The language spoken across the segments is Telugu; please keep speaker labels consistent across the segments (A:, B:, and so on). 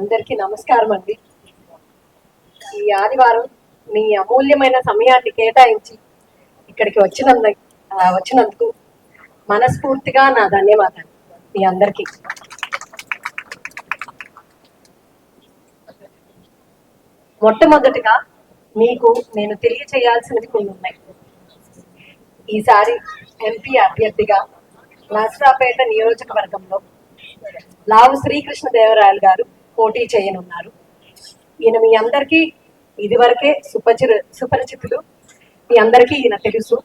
A: అందరికీ నమస్కారం అండి. ఈ ఆదివారం మీ అమూల్యమైన సమయాన్ని కేటాయించి ఇక్కడికి వచ్చినందు వచ్చినందుకు మనస్ఫూర్తిగా నా ధన్యవాదాలు మీ అందరికీ. మొట్టమొదటిగా మీకు నేను తెలియచేయాల్సినది కొన్ని ఉన్నాయి. ఈసారి ఎంపీ అభ్యర్థిగా నర్సరాపేట నియోజకవర్గంలో లావు శ్రీకృష్ణదేవరాయలు గారు పోటీ చేయనున్నారు. ఈయన మీ అందరికీ ఇదివరకే సుపరిచి సుపరిచితులు. మీ అందరికీ ఈయన తెలుసు.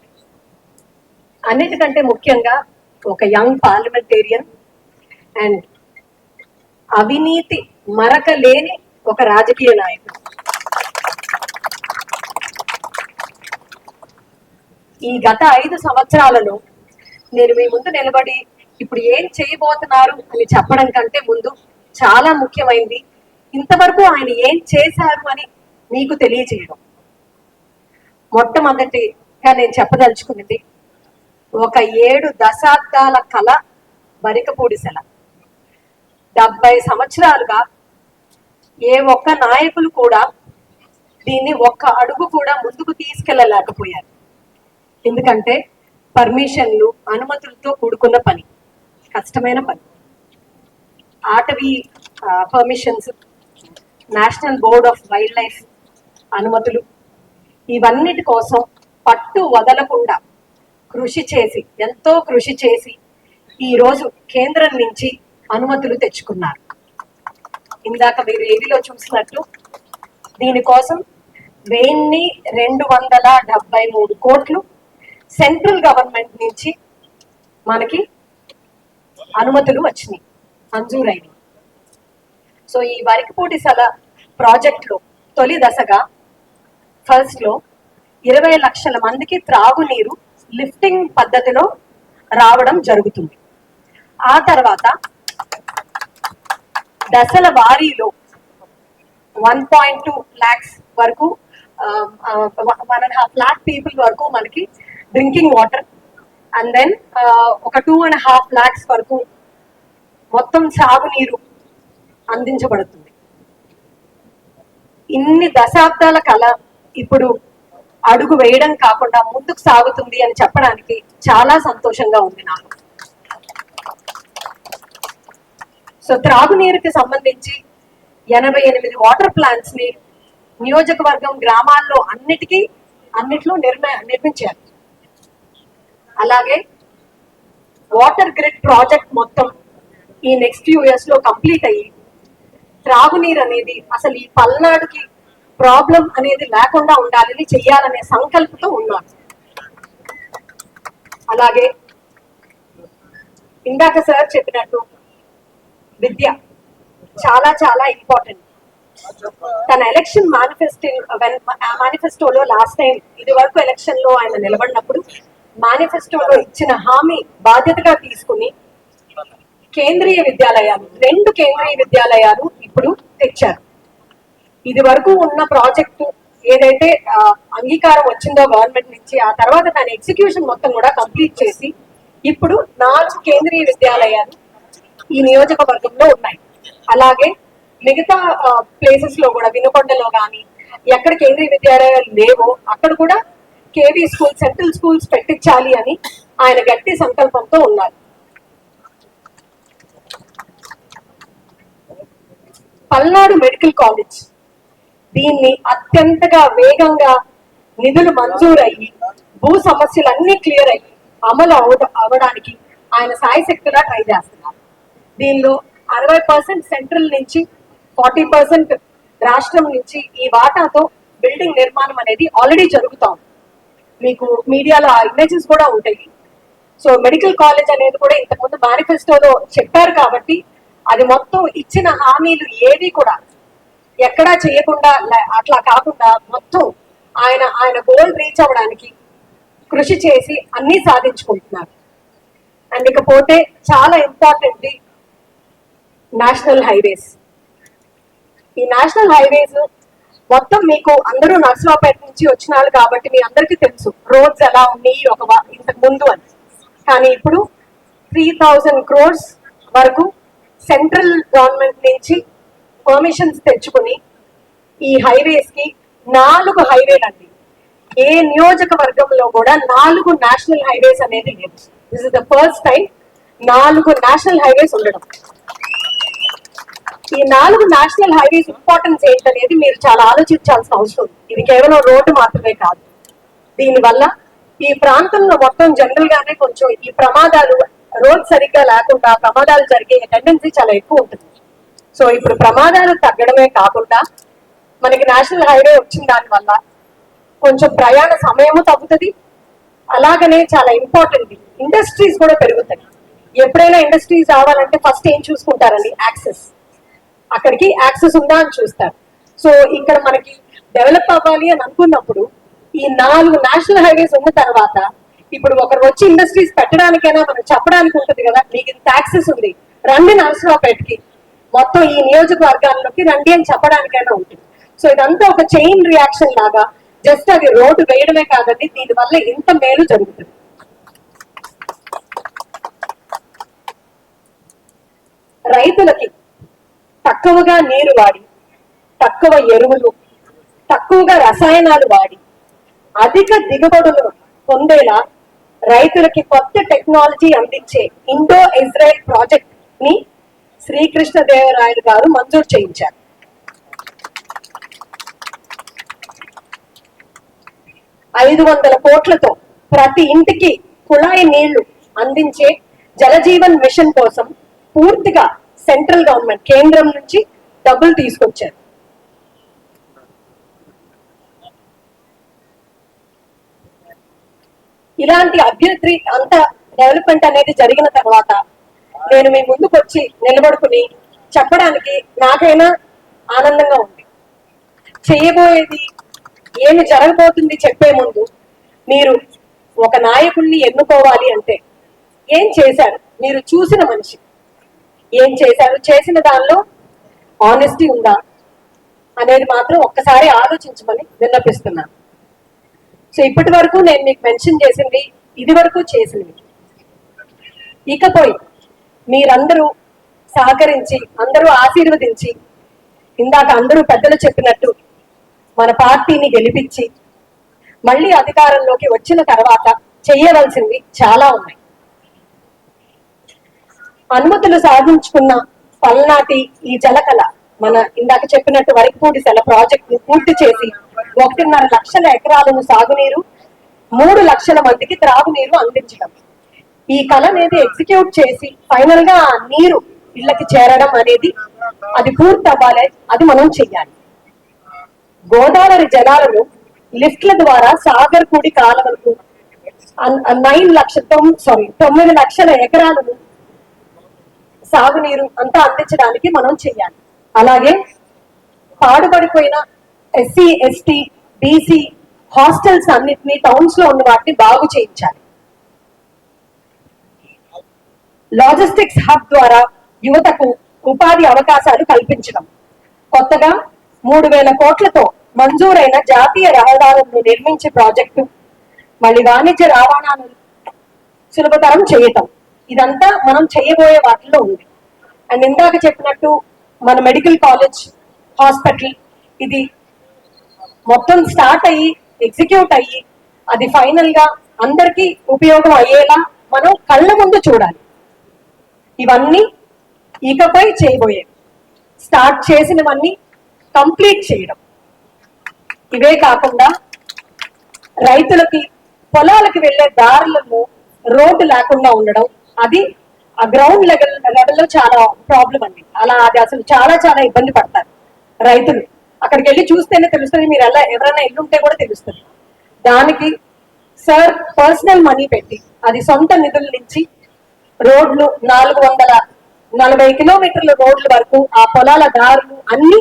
A: అన్నిటికంటే ముఖ్యంగా ఒక యంగ్ పార్లమెంటేరియన్ అండ్ అవినీతి మరక లేని ఒక రాజకీయ నాయకుడు. ఈ గత ఐదు సంవత్సరాలలో నేను మీ ముందు నిలబడి ఇప్పుడు ఏం చేయబోతున్నారు అని చెప్పడం కంటే ముందు చాలా ముఖ్యమైంది. ఇంతవరకు ఆయన ఏం చేశారు అని మీకు తెలియజేయడం. మొట్టమొదటిగా నేను చెప్పదలుచుకున్నది ఒక ఏడు దశాబ్దాల కళ బరికపూడిసెల డెబ్బై సంవత్సరాలుగా ఏ ఒక్క నాయకులు కూడా దీన్ని ఒక్క అడుగు కూడా ముందుకు తీసుకెళ్ళలేకపోయారు ఎందుకంటే పర్మిషన్లు అనుమతులతో కూడుకున్న పని. కష్టమైన పని. అటవీ permissions national board of wildlife అనుమతులు ఇవన్నిటి కోసం పట్టు వదలకుండా కృషి చేసి ఎంతో కృషి చేసి ఈరోజు కేంద్రం నుంచి అనుమతులు తెచ్చుకున్నారు. ఇందాక మీరు ఏదిలో చూసినట్టు దీనికోసం వెయ్యి రెండు వందల డెబ్బై మూడు కోట్లు సెంట్రల్ గవర్నమెంట్ నుంచి మనకి అనుమతులు వచ్చినాయి. మంజూరైనవి సో ఈ వరికపూటి సల ప్రాజెక్టులో తొలి దశగా ఫస్ట్లో ఇరవై లక్షల మందికి త్రాగునీరు లిఫ్టింగ్ పద్ధతిలో రావడం జరుగుతుంది. ఆ తర్వాత దశల వారీలో వన్ పాయింట్ టూ ల్యాక్స్ వరకు one and half lakh people వరకు మనకి డ్రింకింగ్ వాటర్ అండ్ దెన్ ఒక టూ అండ్ హాఫ్ ల్యాక్స్ వరకు మొత్తం సాగునీరు అందించబడుతుంది. ఇన్ని దశాబ్దాల కళ ఇప్పుడు అడుగు వేయడం కాకుండా ముందుకు సాగుతుంది అని చెప్పడానికి చాలా సంతోషంగా ఉంది నాకు. సో త్రాగునీరుకి సంబంధించి ఎనభై ఎనిమిది వాటర్ ప్లాంట్స్ని నియోజకవర్గం గ్రామాల్లో అన్నిటికీ అన్నిట్లో నిర్మ నిర్మించారు. అలాగే వాటర్ గ్రిడ్ ప్రాజెక్ట్ మొత్తం ఈ నెక్స్ట్ ఫ్యూ ఇయర్స్లో కంప్లీట్ అయ్యి త్రాగునీరు అనేది అసలు ఈ పల్నాడుకి ప్రాబ్లం అనేది లేకుండా ఉండాలని చెయ్యాలనే సంకల్పంతో ఉన్నారు అలాగే ఇందాక సార్ చెప్పినట్టు విద్య చాలా చాలా ఇంపార్టెంట్ తన ఎలక్షన్ మేనిఫెస్టో మేనిఫెస్టోలో లాస్ట్ టైం ఇది వరకు ఎలక్షన్లో ఆయన నిలబడినప్పుడు మేనిఫెస్టోలో ఇచ్చిన హామీ బాధ్యతగా తీసుకుని కేంద్రీయ విద్యాలయాలు రెండు కేంద్రీయ విద్యాలయాలు ఇప్పుడు తెచ్చారు. ఇది వరకు ఉన్న ప్రాజెక్టు ఏదైతే అంగీకారం వచ్చిందో గవర్నమెంట్ నుంచి ఆ తర్వాత దాని ఎగ్జిక్యూషన్ మొత్తం కూడా కంప్లీట్ చేసి ఇప్పుడు నాలుగు కేంద్రీయ విద్యాలయాలు ఈ నియోజకవర్గంలో ఉన్నాయి. అలాగే మిగతా ప్లేసెస్లో కూడా వినుకొండలో కానీ ఎక్కడ కేంద్రీయ విద్యాలయాలు లేవో అక్కడ కూడా కేవీ స్కూల్ సెంట్రల్ స్కూల్స్ పెట్టించాలి అని ఆయన గట్టి సంకల్పంతో ఉన్నారు. Palnadu medical college. దీన్ని అత్యంతగా వేగంగా నిధులు మంజూరయ్యి భూ సమస్యలన్నీ క్లియర్ అయ్యి అమలు అవడం అవడానికి ఆయన సాయశక్తిగా ట్రై చేస్తున్నారు. దీనిలో అరవై పర్సెంట్ సెంట్రల్ నుంచి ఫార్టీ పర్సెంట్ రాష్ట్రం నుంచి ఈ వాటాతో బిల్డింగ్ నిర్మాణం అనేది ఆల్రెడీ జరుగుతాం మీకు మీడియాలో ఆ ఇమేజెస్ కూడా ఉంటాయి. సో మెడికల్ కాలేజ్ అనేది కూడా ఇంతకుముందు మేనిఫెస్టోలో చెప్పారు కాబట్టి అది మొత్తం ఇచ్చిన హామీలు ఏవి కూడా ఎక్కడా చేయకుండా లే- అట్లా కాకుండా మొత్తం ఆయన ఆయన గోల్ రీచ్ అవ్వడానికి కృషి చేసి అన్ని సాధించుకుంటున్నారు. అండ్ ఇకపోతే చాలా ఇంపార్టెంట్ నేషనల్ హైవేస్ ఈ నేషనల్ హైవేస్ మొత్తం మీకు అందరూ నర్సరావుపేట నుంచి వచ్చిన వాళ్ళు కాబట్టి మీ అందరికీ తెలుసు రోడ్స్ ఎలా ఉన్నాయి ఒక ఇంతకు ముందు అని. కానీ ఇప్పుడు త్రీ థౌజండ్ క్రోర్స్ వరకు సెంట్రల్ గవర్నమెంట్ నుంచి పర్మిషన్స్ తెచ్చుకుని ఈ హైవేస్కి నాలుగు హైవేలు అండి. ఏ నియోజకవర్గంలో కూడా నాలుగు నేషనల్ హైవేస్ అనేది లేదు this is the first time నాలుగు నేషనల్ హైవేస్ ఉండడం. ఈ నాలుగు నేషనల్ హైవేస్ ఇంపార్టెన్స్ ఏంటనేది మీరు చాలా ఆలోచించాల్సిన అవసరం ఉంది. ఇది కేవలం రోడ్డు మాత్రమే కాదు. దీనివల్ల ఈ ప్రాంతంలో మొత్తం జనరల్ గానే కొంచెం ఈ ప్రమాదాలు రోడ్ సరిగ్గా లేకుండా ప్రమాదాలు జరిగే టెండెన్సీ చాలా ఎక్కువ ఉంటుంది. సో ఇప్పుడు ప్రమాదాలు తగ్గడమే కాకుండా మనకి నేషనల్ హైవే వచ్చిన దానివల్ల కొంచెం ప్రయాణ సమయము తగ్గుతుంది. అలాగనే చాలా ఇంపార్టెంట్ ఇండస్ట్రీస్ కూడా పెరుగుతాయి. ఎప్పుడైనా ఇండస్ట్రీస్ రావాలంటే ఫస్ట్ ఏం చూసుకుంటారండి? యాక్సెస్ అక్కడికి యాక్సెస్ ఉందా అని చూస్తారు. సో ఇక్కడ మనకి డెవలప్ అవ్వాలి అని అనుకున్నప్పుడు ఈ నాలుగు నేషనల్ హైవేస్ ఉన్న తర్వాత ఇప్పుడు ఒకరు వచ్చి ఇండస్ట్రీస్ పెట్టడానికైనా మనం చెప్పడానికి ఉంటుంది కదా మీకు ఇంత యాక్సెస్ ఉంది. రండి నరసరావుపేటకి. మొత్తం ఈ నియోజకవర్గాల్లోకి రండి అని చెప్పడానికైనా ఉంటుంది. సో ఇదంతా ఒక చైన్ రియాక్షన్ లాగా జస్ట్ అది రోడ్డు వేయడమే కాదండి దీని వల్ల ఇంత మేలు జరుగుతుంది. రైతులకి తక్కువగా నీరు వాడి తక్కువ ఎరువులు తక్కువగా రసాయనాలు వాడి అధిక దిగుబడులు పొందేలా రైతులకి కొత్త టెక్నాలజీ అందించే ఇండో ఇజ్రాయెల్ ప్రాజెక్ట్ని శ్రీకృష్ణదేవరాయలు గారు మంజూరు చేయించారు. ఐదు వందల కోట్లతో ప్రతి ఇంటికి కుళాయి నీళ్ళు అందించే జలజీవన్ మిషన్ కోసం పూర్తిగా సెంట్రల్ గవర్నమెంట్ కేంద్రం నుంచి డబ్బులు తీసుకొచ్చారు. ఇలాంటి అభ్యర్థి అంత డెవలప్మెంట్ అనేది జరిగిన తర్వాత నేను మీ ముందుకు వచ్చి నిలబడుకుని చెప్పడానికి నాకైనా ఆనందంగా ఉంది. చేయబోయేది ఏమి జరగబోతుంది చెప్పే ముందు మీరు ఒక నాయకుడిని ఎన్నుకోవాలి అంటే ఏం చేశారు? మీరు చూసిన మనిషి. ఏం చేశారు? చేసిన దానిలో ఆనెస్టీ ఉందా? అనేది మాత్రం ఒక్కసారి ఆలోచించమని విన్నపిస్తున్నాను. సో ఇప్పటి వరకు నేను మీకు మెన్షన్ చేసింది ఇది వరకు చేసినవి. ఇకపోయి మీరందరూ సహకరించి అందరూ ఆశీర్వదించి ఇందాక అందరూ పెద్దలు చెప్పినట్టు మన పార్టీని గెలిపించి మళ్ళీ అధికారంలోకి వచ్చిన తర్వాత చేయవలసింది చాలా ఉన్నాయి. అనుమతులు సాధించుకున్న పల్నాటి ఈ జలకళ మన ఇందాక చెప్పినట్టు వరిపూడి సెల ప్రాజెక్ట్ను పూర్తి చేసి ఒకటిన్నర లక్షల ఎకరాలను సాగునీరు మూడు లక్షల మందికి త్రాగునీరు అందించడం. ఈ కళ అనేది ఎగ్జిక్యూట్ చేసి ఫైనల్గా నీరు ఇళ్ళకి చేరడం అనేది అది పూర్తి అవ్వాలి అది మనం చెయ్యాలి. గోదావరి జలాలను లిఫ్ట్ల ద్వారా సాగర్ కూడి కాలవలకు నైన్ లక్ష సారీ తొమ్మిది లక్షల ఎకరాలను సాగునీరు అంతా అందించడానికి మనం చెయ్యాలి. అలాగే పాడుపడిపోయిన ఎస్సీ ఎస్టీ బీసీ హాస్టల్స్ అన్నిటినీ టౌన్స్లో ఉన్న వాటిని బాగు చేయించాలి. లాజిస్టిక్స్ హబ్ ద్వారా యువతకు ఉపాధి అవకాశాలు కల్పించడం. కొత్తగా మూడు వేల కోట్లతో మంజూరైన జాతీయ రహదారులను నిర్మించే ప్రాజెక్టు మళ్ళీ వాణిజ్య రవాణాను సులభతరం చేయటం. ఇదంతా మనం చేయబోయే వాటిలో ఉంది. అండ్ ఇందాక చెప్పినట్టు మన మెడికల్ కాలేజ్ హాస్పిటల్ ఇది మొత్తం స్టార్ట్ అయ్యి ఎగ్జిక్యూట్ అయ్యి అది ఫైనల్గా అందరికీ ఉపయోగం అయ్యేలా మనం కళ్ళ ముందు చూడాలి. ఇవన్నీ ఇకపై చేయబోయేవి స్టార్ట్ చేసినవన్నీ కంప్లీట్ చేయడం. ఇవే కాకుండా రైతులకి పొలాలకు వెళ్ళే దారులను రోడ్డు లేకుండా ఉండడం అది ఆ గ్రౌండ్ లెవెల్ లెవెల్లో చాలా ప్రాబ్లం అండి. అలా అది అసలు చాలా చాలా ఇబ్బంది పడతారు రైతులు. అక్కడికి వెళ్ళి చూస్తేనే తెలుస్తుంది మీరు ఎలా ఎవరైనా ఎల్లుంటే కూడా తెలుస్తుంది. దానికి సార్ పర్సనల్ మనీ పెట్టి అది సొంత నిధుల నుంచి రోడ్లు నాలుగు వందల నలభై కిలోమీటర్ల రోడ్ల వరకు ఆ పొలాల దారులు అన్ని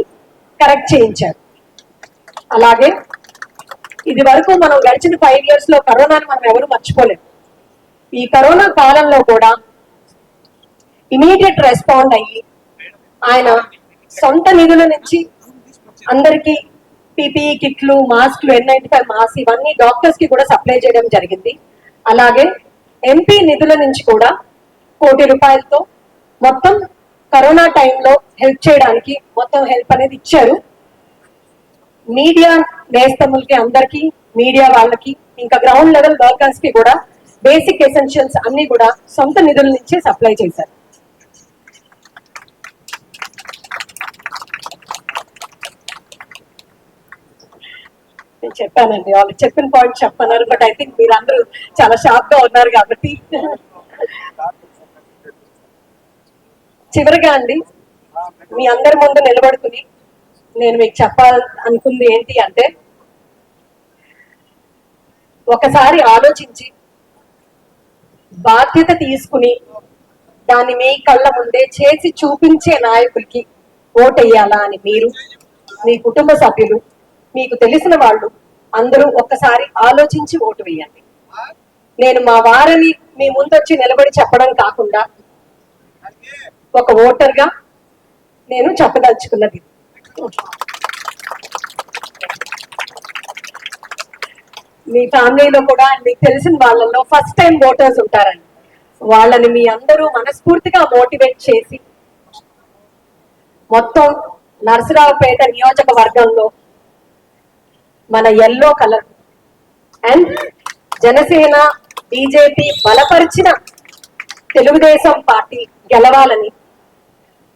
A: కరెక్ట్ చేయించారు. అలాగే ఇది వరకు మనం గడిచిన ఫైవ్ ఇయర్స్లో కరోనాను మనం ఎవరు మర్చిపోలేము ఈ కరోనా కాలంలో కూడా ఇమీడియట్ రెస్పాండ్ అయ్యి ఆయన సొంత నిధుల నుంచి అందరికి పీపీఈ కిట్లు మాస్క్లు ఎన్ నైన్టీ ఫైవ్ మాస్క్ ఇవన్నీ డాక్టర్స్కి కూడా సప్లై చేయడం జరిగింది. అలాగే ఎంపీ నిధుల నుంచి కూడా కోటి రూపాయలతో మొత్తం కరోనా టైంలో హెల్ప్ చేయడానికి మొత్తం హెల్ప్ అనేది ఇచ్చారు. మీడియా నేస్తములకి అందరికి మీడియా వాళ్ళకి ఇంకా గ్రౌండ్ లెవెల్ వర్కర్స్కి కూడా బేసిక్ ఎసెన్షియల్స్ అన్ని కూడా సొంత నిధుల నుంచే సప్లై చేశారు. నేను చెప్పానండి. వాళ్ళు చెప్పిన పాయింట్ చెప్పన్నారు బట్ ఐ థింక్ మీరందరూ చాలా షార్ప్గా ఉన్నారు కాబట్టి. చివరిగా అండి మీ అందరి ముందు నిలబడుకుని నేను మీకు చెప్పాలి అనుకుంది ఏంటి అంటే ఒకసారి ఆలోచించి బాధ్యత తీసుకుని దాన్ని మీ కళ్ళ ముందే చేసి చూపించే నాయకుడికి ఓటెయ్యాలా అని మీరు మీ కుటుంబ సభ్యులు మీకు తెలిసిన వాళ్ళు అందరూ ఒక్కసారి ఆలోచించి ఓటు వేయండి. నేను మా వారిని మీ ముందొచ్చి నిలబడి చెప్పడం కాకుండా ఒక ఓటర్గా నేను చెప్పదలుచుకున్నది. మీ ఫ్యామిలీలో కూడా మీకు తెలిసిన వాళ్ళల్లో ఫస్ట్ టైం ఓటర్స్ ఉంటారండి. వాళ్ళని మీ అందరూ మనస్ఫూర్తిగా మోటివేట్ చేసి మొత్తం నరసరావుపేట నియోజకవర్గంలో మన yellow colour. And Janasena BJP బలపరిచిన తెలుగుదేశం పార్టీ గెలవాలని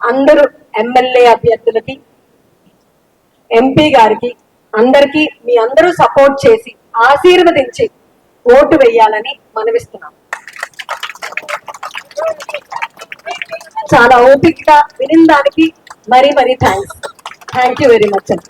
A: అందరూ ఎమ్మెల్యే అభ్యర్థులకి ఎంపీ గారికి అందరికీ మీ అందరూ సపోర్ట్ చేసి ఆశీర్వదించి ఓటు వేయాలని మనవిస్తున్నాం. చాలా ఓపికగా వినిందానికి మరీ మరీ thanks. Thank you very much అండి.